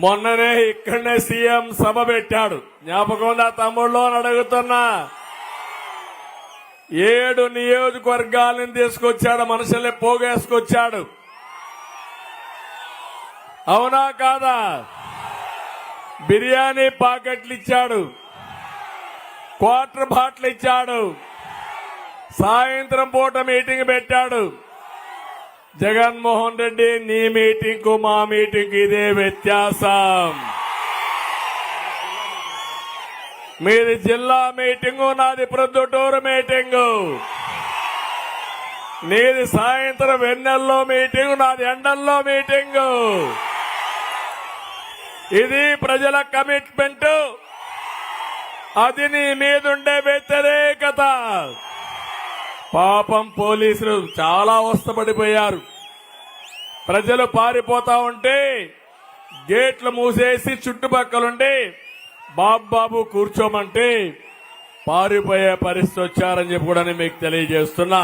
మొన్ననే ఇక్కడనే సీఎం సభ పెట్టాడు. జ్ఞాపకం నా తమ్ముళ్ళు అని అడుగుతున్నా. ఏడు నియోజకవర్గాలను తీసుకొచ్చాడు మనుషుల్ని పోగేసుకొచ్చాడు. అవునా కాదా? బిర్యానీ పాకెట్లు ఇచ్చాడు. క్వార్టర్ బాట్లు ఇచ్చాడు. సాయంత్రం పూట మీటింగ్ పెట్టాడు. జగన్మోహన్ రెడ్డి నీ మీటింగ్కు మా మీటింగ్ ఇదే వ్యత్యాసం. మీది జిల్లా మీటింగు నాది ప్రొద్దుటూరు మీటింగు. నీది సాయంత్రం వెన్నెల్లో మీటింగు నాది ఎండల్లో మీటింగు. ఇది ప్రజల కమిట్మెంట్. అది నీ మీదుండే వ్యతిరేకత. పాపం పోలీసులు చాలా అవస్థపడిపోయారు. ప్రజలు పారిపోతా ఉంటే గేట్లు మూసేసి చుట్టుపక్కలుండి బాబు కూర్చోమంటే పారిపోయే పరిస్థితి వచ్చారని చెప్పి కూడా మీకు తెలియజేస్తున్నా.